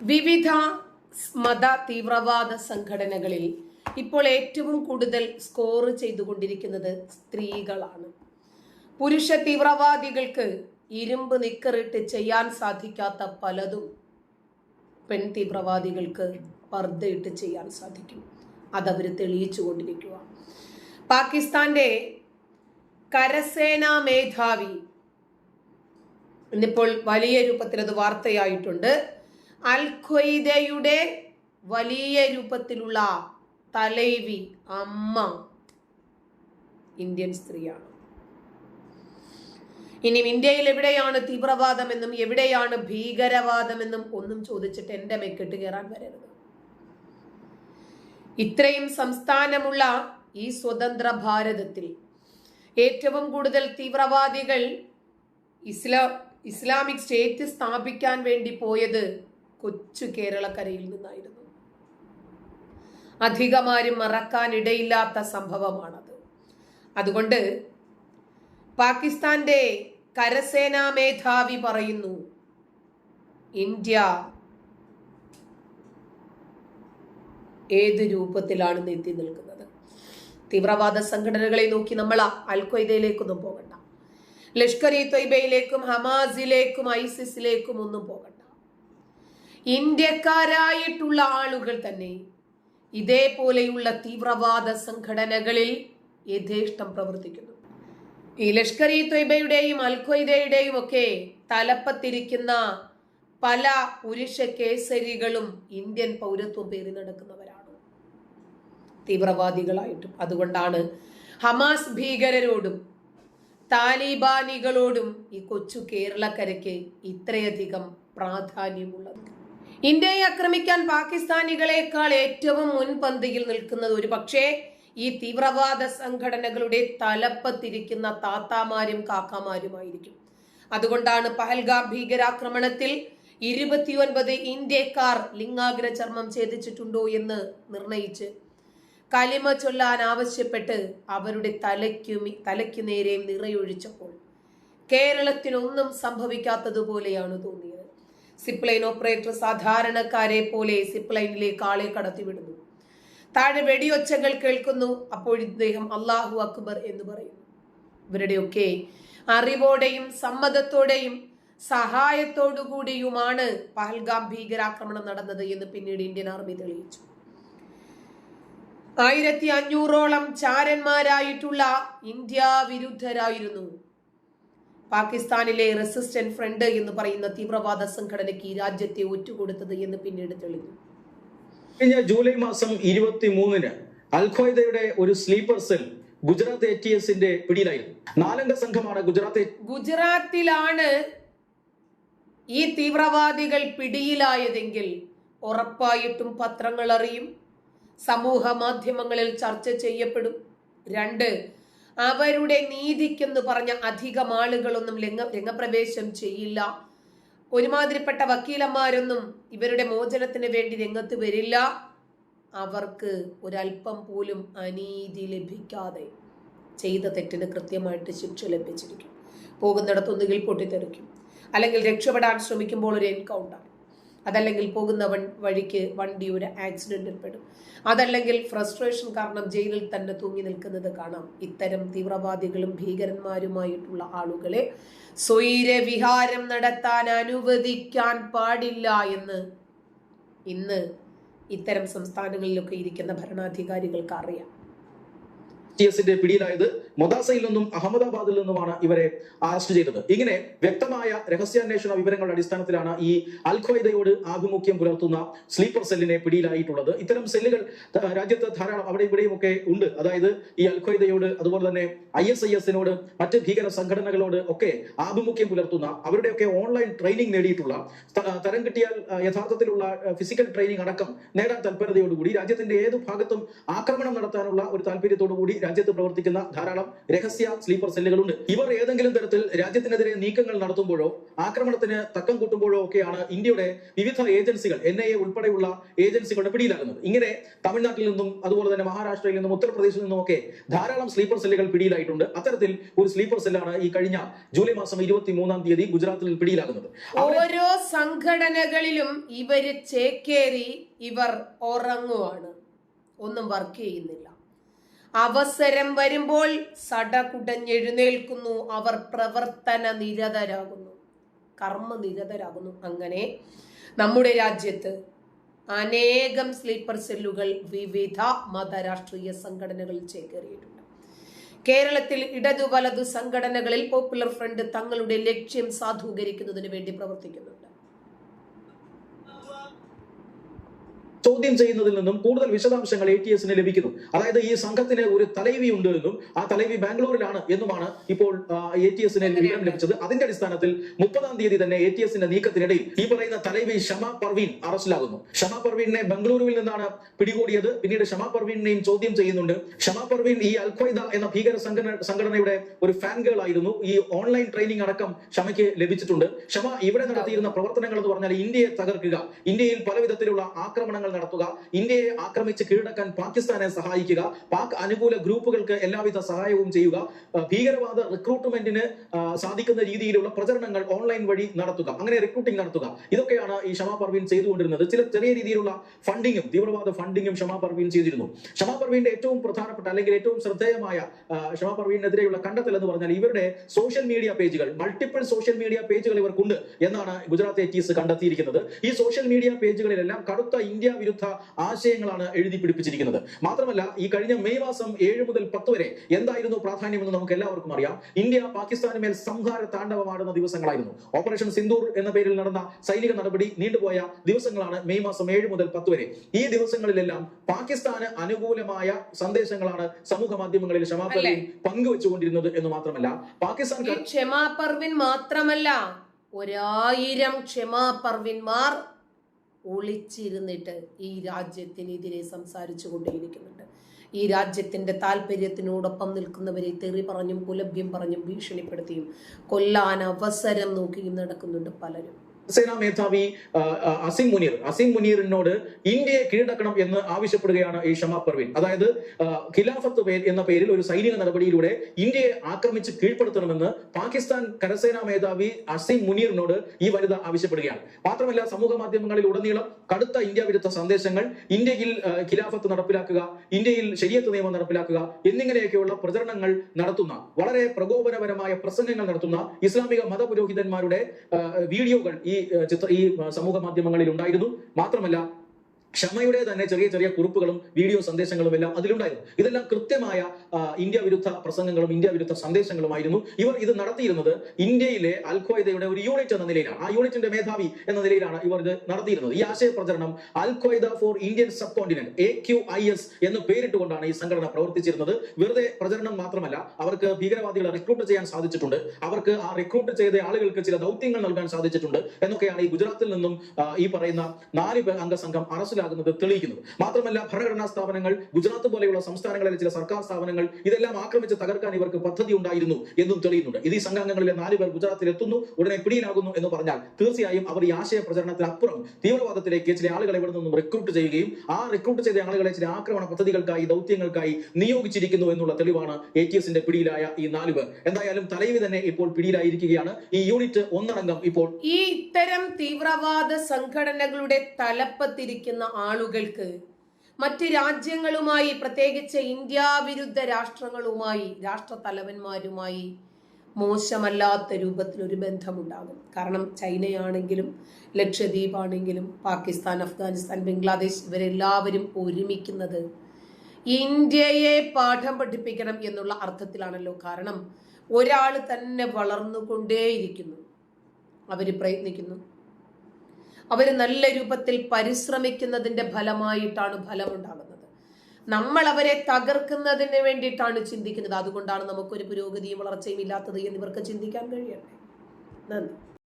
വിവിധ മത തീവ്രവാദ സംഘടനകളിൽ ഇപ്പോൾ ഏറ്റവും കൂടുതൽ സ്കോർ ചെയ്തുകൊണ്ടിരിക്കുന്നത് സ്ത്രീകളാണ്. പുരുഷ തീവ്രവാദികൾക്ക് ഇരുമ്പ് നിക്കറിട്ട് ചെയ്യാൻ സാധിക്കാത്ത പലതും പെൺ തീവ്രവാദികൾക്ക് പർദ്ദയിട്ട് ചെയ്യാൻ സാധിക്കും. അതവർ തെളിയിച്ചു കൊണ്ടിരിക്കുക പാകിസ്ഥാന്റെ കരസേനാ മേധാവി ഇന്നിപ്പോൾ വലിയ രൂപത്തിൽ അത് വാർത്തയായിട്ടുണ്ട്. അൽ ഖ്വയ്ദയുടെ വലിയ രൂപത്തിലുള്ള തലൈവി അമ്മ ഇന്ത്യൻ സ്ത്രീയാണ്. ഇനി ഇന്ത്യയിൽ എവിടെയാണ് തീവ്രവാദമെന്നും എവിടെയാണ് ഭീകരവാദമെന്നും ഒന്നും ചോദിച്ചിട്ട് എന്റെ മെക്കെട്ട് കയറാൻ വരരുത്. ഇത്രയും സംസ്ഥാനമുള്ള ഈ സ്വതന്ത്ര ഭാരതത്തിൽ ഏറ്റവും കൂടുതൽ തീവ്രവാദികൾ ഇസ്ലാ ഇസ്ലാമിക് സ്റ്റേറ്റ് സ്ഥാപിക്കാൻ വേണ്ടി പോയത് കൊച്ചു കേരളക്കരയിൽ നിന്നായിരുന്നു. അധികമാരും മറക്കാനിടയില്ലാത്ത സംഭവമാണത്. അതുകൊണ്ട് പാകിസ്ഥാന്റെ കരസേനാ മേധാവി പറയുന്നു ഇന്ത്യ ഏത് രൂപത്തിലാണ് എത്തി നിൽക്കുന്നത്? തീവ്രവാദ സംഘടനകളെ നോക്കി നമ്മൾ അൽഖ്വയ്ദയിലേക്കൊന്നും പോകണ്ട. ലഷ്കർ ഇ തൊയ്ബയിലേക്കും ഹമാസിലേക്കും ഐസിസിലേക്കും ഒന്നും പോകണ്ട. ഇന്ത്യക്കാരായിട്ടുള്ള ആളുകൾ തന്നെ ഇതേപോലെയുള്ള തീവ്രവാദ സംഘടനകളിൽ യഥേഷ്ടം പ്രവർത്തിക്കുന്നു. ഈ ലഷ്കർ ഇ തൊയ്ബയുടെയും അൽഖ്വയ്ദയുടെയും ഒക്കെ തലപ്പത്തിരിക്കുന്ന പല പുരുഷ കേസരികളും ഇന്ത്യൻ പൗരത്വം പേറി നടക്കുന്നവരാണ്. തീവ്രവാദികളായിട്ടും. അതുകൊണ്ടാണ് ഹമാസ് ഭീകരരോടും താലിബാനികളോടും ഈ കൊച്ചു കേരളക്കരയ്ക്ക് ഇത്രയധികം പ്രാധാന്യമുള്ളത്. ഇന്ത്യയെ ആക്രമിക്കാൻ പാകിസ്ഥാനികളെക്കാൾ ഏറ്റവും മുൻപന്തിയിൽ നിൽക്കുന്നത് ഒരു പക്ഷേ ഈ തീവ്രവാദ സംഘടനകളുടെ തലപ്പത്തിരിക്കുന്ന താത്താമാരും കാക്കാമാരുമായിരിക്കും. അതുകൊണ്ടാണ് പഹൽഗാം ഭീകരാക്രമണത്തിൽ ഇരുപത്തിയൊൻപത് ഇന്ത്യക്കാർ ലിംഗാഗ്ര ചർമ്മം ഛേദിച്ചിട്ടുണ്ടോ എന്ന് നിർണയിച്ച് കലിമ ചൊല്ലാൻ ആവശ്യപ്പെട്ട് അവരുടെ തലയ്ക്കു തലയ്ക്കു നേരെ നിറയൊഴിച്ചപ്പോൾ കേരളത്തിനൊന്നും സംഭവിക്കാത്തതുപോലെയാണ് തോന്നിയത്. സിപ്ലൈൻ ഓപ്പറേറ്റർ സാധാരണക്കാരെ പോലെ സിപ്ലൈനിലേക്ക് ആളെ കടത്തിവിടുന്നു. താഴെ വെടിയൊച്ചകൾ കേൾക്കുന്നു. അപ്പോൾ ഇദ്ദേഹം അള്ളാഹു അക്ബർ എന്ന് പറയുന്നു. ഇവരുടെയൊക്കെ അറിവോടെയും സമ്മതത്തോടെയും സഹായത്തോടുകൂടിയുമാണ് പഹൽഗാം ഭീകരാക്രമണം നടന്നത് എന്ന് പിന്നീട് ഇന്ത്യൻ ആർമി തെളിയിച്ചു. ആയിരത്തി അഞ്ഞൂറോളം ചാരന്മാരായിട്ടുള്ള ഇന്ത്യ വിരുദ്ധരായിരുന്നു പാകിസ്ഥാനിലെ റെസിസ്റ്റന്റ് ഫ്രണ്ട് എന്ന് പറയുന്ന തീവ്രവാദ സംഘടനയ്ക്ക് ഈ രാജ്യത്തെ ഒറ്റുകൊടുത്തത് എന്ന് പിന്നീട് തെളിഞ്ഞു. കഴിഞ്ഞ ജൂലൈ മാസം ഇരുപത്തി മൂന്നിന് അൽഖ്വയ്ദയുടെ ഒരു sleeper cell Gujarat A T എസിന്റെ പിടിയിലായിരുന്നു. നാലംഗ സംഘമാണ് ഗുജറാത്ത് ഗുജറാത്തിലാണ് ഈ തീവ്രവാദികൾ പിടിയിലായതെങ്കിൽ ഉറപ്പായിട്ടും പത്രങ്ങൾ അറിയും സമൂഹ മാധ്യമങ്ങളിൽ ചർച്ച ചെയ്യപ്പെടും. രണ്ട് അവരുടെ നീതിക്കെന്ന് പറഞ്ഞ അധികം ആളുകളൊന്നും രംഗ രംഗപ്രവേശം ചെയ്യില്ല. ഒരുമാതിരിപ്പെട്ട വക്കീലന്മാരൊന്നും ഇവരുടെ മോചനത്തിന് വേണ്ടി രംഗത്ത് വരില്ല. അവർക്ക് ഒരല്പം പോലും അനീതി ലഭിക്കാതെ ചെയ്ത തെറ്റിന് കൃത്യമായിട്ട് ശിക്ഷ ലഭിച്ചിരിക്കും. പോകുന്നിടത്തൊന്നുകിൽ പൊട്ടിത്തെറിക്കും. അല്ലെങ്കിൽ രക്ഷപ്പെടാൻ ശ്രമിക്കുമ്പോൾ ഒരു എൻകൗണ്ടർ. അതല്ലെങ്കിൽ പോകുന്ന വൺ വഴിക്ക് വണ്ടി ഒരു ആക്സിഡന്റിൽ പെടും അതല്ലെങ്കിൽ ഫ്രസ്ട്രേഷൻ കാരണം ജയിലിൽ തന്നെ തൂങ്ങി നിൽക്കുന്നത് കാണാം. ഇത്തരം തീവ്രവാദികളും ഭീകരന്മാരുമായിട്ടുള്ള ആളുകളെ സ്വൈരവിഹാരം നടത്താൻ അനുവദിക്കാൻ പാടില്ല എന്ന് ഇന്ന് ഇത്തരം സംസ്ഥാനങ്ങളിലൊക്കെ ഇരിക്കുന്ന ഭരണാധികാരികൾക്ക് അറിയാം. പിടിയിലായത് മൊദാസയിൽ നിന്നും അഹമ്മദാബാദിൽ നിന്നുമാണ് ഇവരെ അറസ്റ്റ് ചെയ്തത്. ഇങ്ങനെ വ്യക്തമായ രഹസ്യാന്വേഷണ വിവരങ്ങളുടെ അടിസ്ഥാനത്തിലാണ് ഈ അൽ അൽഖ്വയ്ദയോട് ആഭിമുഖ്യം പുലർത്തുന്ന സ്ലീപ്പർ സെല്ലിനെ പിടിയിലായിട്ടുള്ളത്. ഇത്തരം സെല്ലുകൾ രാജ്യത്ത് ധാരാളം അവിടെ ഇവിടെയും ഒക്കെ ഉണ്ട്. അതായത് ഈ അൽ അൽഖ്വയ്ദയോട് അതുപോലെ തന്നെ ഐ എസ് ഐ എസിനോട് മറ്റ് ഭീകര സംഘടനകളോട് ഒക്കെ ആഭിമുഖ്യം പുലർത്തുന്ന അവരുടെയൊക്കെ ഓൺലൈൻ ട്രെയിനിങ് നേടിയിട്ടുള്ള തരം കിട്ടിയാൽ യഥാർത്ഥത്തിലുള്ള ഫിസിക്കൽ ട്രെയിനിങ് അടക്കം നേടാൻ താല്പര്യതയോടുകൂടി രാജ്യത്തിന്റെ ഏത് ഭാഗത്തും ആക്രമണം നടത്താനുള്ള ഒരു താല്പര്യത്തോടുകൂടി രാജ്യത്ത് പ്രവർത്തിക്കുന്ന ധാരാളം രഹസ്യ സ്ലീപ്പർ സെല്ലുകളുണ്ട്. ഇവർ ഏതെങ്കിലും തരത്തിൽ രാജ്യത്തിനെതിരെ നീക്കങ്ങൾ നടത്തുമ്പോഴോ ആക്രമണത്തിന് തക്കം കൂട്ടുമ്പോഴോ ഒക്കെയാണ് ഇന്ത്യയുടെ വിവിധ ഏജൻസികൾ എൻ ഐ എ ഉൾപ്പെടെയുള്ള ഏജൻസികളുടെ പിടിയിലാകുന്നത്. ഇങ്ങനെ തമിഴ്നാട്ടിൽ നിന്നും അതുപോലെ തന്നെ മഹാരാഷ്ട്രയിൽ നിന്നും ഉത്തർപ്രദേശിൽ നിന്നും ഒക്കെ ധാരാളം സ്ലീപ്പർ സെല്ലുകൾ പിടിയിലായിട്ടുണ്ട്. അത്തരത്തിൽ ഒരു സ്ലീപ്പർ സെല്ലാണ് ഈ കഴിഞ്ഞ ജൂലൈ മാസം ഇരുപത്തി മൂന്നാം തീയതി ഗുജറാത്തിൽ പിടിയിലാകുന്നത്. ഓരോ സംഘടനകളിലും ഇവർ ചേക്കേറി ഇവർ ഉറങ്ങുവാണ്. ഒന്നും വർക്ക് ചെയ്യുന്നില്ല. അവസരം വരുമ്പോൾ സടകുടഞ്ഞെഴുന്നേൽക്കുന്നു. അവർ പ്രവർത്തന നിരതരാകുന്നു കർമ്മ നിരതരാകുന്നു അങ്ങനെ നമ്മുടെ രാജ്യത്ത് അനേകം സ്ലീപ്പർ സെല്ലുകൾ വിവിധ മതരാഷ്ട്രീയ സംഘടനകളിൽ ചേക്കേറിയിട്ടുണ്ട്. കേരളത്തിൽ ഇടതു വലതു സംഘടനകളിൽ പോപ്പുലർ ഫ്രണ്ട് തങ്ങളുടെ ലക്ഷ്യം സാധൂകരിക്കുന്നതിന് വേണ്ടി പ്രവർത്തിക്കുന്നുണ്ട്. ചോദ്യം ചെയ്യുന്നതിൽ നിന്നും കൂടുതൽ വിശദാംശങ്ങൾ എ ടി എസിന് ലഭിക്കുന്നു. അതായത് ഈ സംഘത്തിന് ഒരു തലൈവി ഉണ്ട് എന്നും ആ തലൈവി ബാംഗ്ലൂരിലാണ് എന്നുമാണ് ഇപ്പോൾ എ ടി എസിന് വിവരം ലഭിച്ചത്. അതിന്റെ അടിസ്ഥാനത്തിൽ മുപ്പതാം തീയതി തന്നെ എ ടി എസിന്റെ നീക്കത്തിനിടയിൽ ഈ പറയുന്ന തലൈവി ഷമ പർവീൻ അറസ്റ്റിലാകുന്നു. ഷമ പർവീനെ ബംഗളൂരുവിൽ നിന്നാണ് പിടികൂടിയത്. പിന്നീട് ഷമ പർവീനെയും ചോദ്യം ചെയ്യുന്നുണ്ട്. ഷമ പർവീൻ ഈ അൽഖ്വയ്ദ എന്ന ഭീകര സംഘടന സംഘടനയുടെ ഒരു ഫാൻ ഗേൾ ആയിരുന്നു. ഈ ഓൺലൈൻ ട്രെയിനിങ് അടക്കം ഷമയ്ക്ക് ലഭിച്ചിട്ടുണ്ട്. ഷമ ഇവിടെ നടത്തിയിരുന്ന പ്രവർത്തനങ്ങൾ എന്ന് പറഞ്ഞാൽ ഇന്ത്യയെ തകർക്കുക ഇന്ത്യയിൽ പലവിധത്തിലുള്ള ആക്രമണങ്ങൾ നടത്തുക. ഇന്ത്യയെ ആക്രമിച്ച് കീഴടക്കാൻ പാകിസ്ഥാനെ സഹായിക്കുക. പാക് അനുകൂല ഗ്രൂപ്പുകൾക്ക് എല്ലാവിധ സഹായവും ചെയ്യുക. ഭീകരവാദ റിക്രൂട്ട്മെന്റിന് സാധിക്കുന്ന രീതിയിലുള്ള പ്രചരണങ്ങൾ ഓൺലൈൻ വഴി നടത്തുക. അങ്ങനെ റിക്രൂട്ടിംഗ് നടത്തുക. ഇതൊക്കെയാണ് ഈ ഷമാ പർവീൻ ചെയ്തുകൊണ്ടിരുന്നത്. ചില ചെറിയ രീതിയിലുള്ള ഫണ്ടിങ്ങും തീവ്രവാദ ഫണ്ടിങ്ങും ഷമാ പർവീൻ ചെയ്തിരുന്നു. ഷമാ പർവീന്റെ ഏറ്റവും പ്രധാനപ്പെട്ട അല്ലെങ്കിൽ ഏറ്റവും ശ്രദ്ധേയമായ ഷമാ പർവീനെതിരെയുള്ള കണ്ടെത്തൽ എന്ന് പറഞ്ഞാൽ ഇവരുടെ സോഷ്യൽ മീഡിയ പേജുകൾ മൾട്ടിപ്പിൾ സോഷ്യൽ മീഡിയ പേജുകൾ ഇവർക്കുണ്ട് എന്നാണ് ഗുജറാത്ത് എറ്റീസ് കണ്ടെത്തിയിരിക്കുന്നത്. ഈ സോഷ്യൽ മീഡിയ പേജുകളിലെല്ലാം കടുത്ത ഇന്ത്യ വിരുദ്ധ ആശയങ്ങളാണ് എഴുതി പിടിപ്പിച്ചിരിക്കുന്നത്. മാത്രമല്ല ഈ കഴിഞ്ഞ മെയ് മാസം ഏഴ് മുതൽ പത്ത് വരെ എന്തായിരുന്നു പ്രാധാന്യമെന്ന് നമുക്ക് എല്ലാവർക്കും അറിയാം. ഇന്ത്യ പാകിസ്ഥാന് മേൽ സംഹാര താണ്ഡവമാടുന്ന ദിവസങ്ങളായിരുന്നു. ഓപ്പറേഷൻ സിന്ദൂർ എന്ന പേരിൽ നടന്ന സൈനിക നടപടി നീണ്ടുപോയ ദിവസങ്ങളാണ് മെയ് മാസം ഏഴ് മുതൽ പത്ത് വരെ. ഈ ദിവസങ്ങളിലെല്ലാം പാകിസ്ഥാന് അനുകൂലമായ സന്ദേശങ്ങളാണ് സമൂഹ മാധ്യമങ്ങളിൽ ക്ഷമാപ്പർവിൻ പങ്കുവെച്ചുകൊണ്ടിരുന്നത് എന്ന് മാത്രമല്ല പാകിസ്ഥാൻ ക്ഷമാപർവിൻ മാത്രമല്ല ഒരായിരം ക്ഷമാ പർവിന്മാർ ഒളിച്ചിരുന്നിട്ട് ഈ രാജ്യത്തിനെതിരെ സംസാരിച്ചു കൊണ്ടേയിരിക്കുന്നുണ്ട് ഈ രാജ്യത്തിന്റെ താല്പര്യത്തിനോടൊപ്പം നിൽക്കുന്നവരെ തെറി പറഞ്ഞും കുലഭ്യം പറഞ്ഞും ഭീഷണിപ്പെടുത്തിയും കൊല്ലാൻ അവസരം നോക്കിയും നടക്കുന്നുണ്ട് പലരും. സേനാ മേധാവി അസിം മുനീർ. അസിം മുനീറിനോട് ഇന്ത്യയെ കീഴടക്കണം എന്ന് ആവശ്യപ്പെടുകയാണ് ഈ ഷമാ പർവീൻ അതായത് ഖിലാഫത്ത് എന്ന പേരിൽ ഒരു സൈനിക നടപടിയിലൂടെ ഇന്ത്യയെ ആക്രമിച്ച് കീഴ്പ്പെടുത്തണമെന്ന് പാകിസ്ഥാൻ കരസേനാ മേധാവി അസിം മുനീറിനോട് ഈ വനിത ആവശ്യപ്പെടുകയാണ്. മാത്രമല്ല സമൂഹ മാധ്യമങ്ങളിൽ ഉടനീളം കടുത്ത ഇന്ത്യ വിരുദ്ധ സന്ദേശങ്ങൾ ഇന്ത്യയിൽ ഖിലാഫത്ത് നടപ്പിലാക്കുക ഇന്ത്യയിൽ ശരിയത്ത് നിയമം നടപ്പിലാക്കുക എന്നിങ്ങനെയൊക്കെയുള്ള പ്രചരണങ്ങൾ നടത്തുന്ന വളരെ പ്രകോപനപരമായ പ്രസംഗങ്ങൾ നടത്തുന്ന ഇസ്ലാമിക മതപുരോഹിതന്മാരുടെ വീഡിയോകൾ ഈ ആ, ചിത്ര ഈ സമൂഹ മാധ്യമങ്ങളിൽ ഉണ്ടായിരുന്നു. മാത്രമല്ല ക്ഷമയുടെ തന്നെ ചെറിയ ചെറിയ കുറിപ്പുകളും വീഡിയോ സന്ദേശങ്ങളും എല്ലാം അതിലുണ്ടായിരുന്നു. ഇതെല്ലാം കൃത്യമായ ഇന്ത്യ വിരുദ്ധ പ്രസംഗങ്ങളും ഇന്ത്യ വിരുദ്ധ സന്ദേശങ്ങളുമായിരുന്നു. ഇവർ ഇത് നടത്തിയിരുന്നത് ഇന്ത്യയിലെ അൽ ഖ്വയ്ദയുടെ ഒരു യൂണിറ്റ് എന്ന നിലയിലാണ്. ആ യൂണിറ്റിന്റെ മേധാവി എന്ന നിലയിലാണ് ഇവർ ഇത് നടത്തിയിരുന്നത്. ഈ ആശയ പ്രചരണം Al Qaeda for Indian subcontinent A Q I S എന്ന് പേരിട്ടുകൊണ്ടാണ് ഈ സംഘടന പ്രവർത്തിച്ചിരുന്നത്. വെറുതെ പ്രചരണം മാത്രമല്ല അവർക്ക് ഭീകരവാദികളെ റിക്രൂട്ട് ചെയ്യാൻ സാധിച്ചിട്ടുണ്ട്. അവർക്ക് ആ റിക്രൂട്ട് ചെയ്ത ആളുകൾക്ക് ചില ദൗത്യങ്ങൾ നൽകാൻ സാധിച്ചിട്ടുണ്ട്. എന്നൊക്കെയാണ് ഈ ഗുജറാത്തിൽ നിന്നും ഈ പറയുന്ന നാല് അംഗ സംഘം അറസ്റ്റിലാകുന്നത് തെളിയിക്കുന്നത്. മാത്രമല്ല ഭരണഘടനാ സ്ഥാപനങ്ങൾ ഗുജറാത്ത് പോലെയുള്ള സംസ്ഥാനങ്ങളിലെ ചില സർക്കാർ സ്ഥാപനങ്ങൾ ഇതെല്ലാം ആക്രമിച്ച് തകർക്കാൻ ഇവർക്ക് പദ്ധതി ഉണ്ടായിരുന്നു എന്നും തെളിയുന്നുണ്ട്. ഇത് ഈ സംഘാംഗങ്ങളിലെ നാല് പേർ ഗുജറാത്തിൽ എത്തുന്നു ഉടനെ പിടിയിലാകുന്നു എന്ന് പറഞ്ഞാൽ തീർച്ചയായും അവർ ഈ ആശയ പ്രചരണത്തിനപ്പുറം തീവ്രവാദത്തിലേക്ക് ചില ആളുകളെ ഇവിടെ നിന്നും റിക്രൂട്ട് ചെയ്യുകയും ആ റിക്രൂട്ട് ചെയ്ത ആളുകളെ ചില ആക്രമണ പദ്ധതികൾക്കായി ദൗത്യങ്ങൾക്കായി നിയോഗിച്ചിരിക്കുന്നു എന്നുള്ള തെളിവാണ് എ ടി എസിന്റെ പിടിയിലായ ഈ നാല് പേർ. എന്തായാലും തലൈവി തന്നെ ഇപ്പോൾ പിടിയിലായിരിക്കുകയാണ്. ഈ യൂണിറ്റ് ഒന്നടങ്കം ഇപ്പോൾ ഈ ഇത്തരം തീവ്രവാദ സംഘടനകളുടെ തലപ്പത്തിരിക്കുന്ന ആളുകൾക്ക്. മറ്റ് രാജ്യങ്ങളുമായി പ്രത്യേകിച്ച് ഇന്ത്യ വിരുദ്ധ രാഷ്ട്രങ്ങളുമായി രാഷ്ട്ര തലവന്മാരുമായി മോശമല്ലാത്ത രൂപത്തിൽ ഒരു ബന്ധമുണ്ടാകും. കാരണം ചൈനയാണെങ്കിലും ലക്ഷദ്വീപ് ആണെങ്കിലും പാകിസ്ഥാൻ അഫ്ഗാനിസ്ഥാൻ ബംഗ്ലാദേശ് ഇവരെല്ലാവരും ഒരുമിക്കുന്നത് ഇന്ത്യയെ പാഠം പഠിപ്പിക്കണം എന്നുള്ള അർത്ഥത്തിലാണല്ലോ. കാരണം ഒരാൾ തന്നെ വളർന്നുകൊണ്ടേയിരിക്കുന്നു. അവർ പ്രയത്നിക്കുന്നു. അവർ നല്ല രൂപത്തിൽ പരിശ്രമിക്കുന്നതിന്റെ ഫലമായിട്ടാണ് ഫലമുണ്ടാകുന്നത്. നമ്മൾ അവരെ തകർക്കുന്നതിന് വേണ്ടിയിട്ടാണ് ചിന്തിക്കുന്നത്. അതുകൊണ്ടാണ് നമുക്കൊരു പുരോഗതിയും വളർച്ചയും ഇല്ലാത്തത് എന്നിവർക്ക് ചിന്തിക്കാൻ കഴിയട്ടെ. നന്ദി.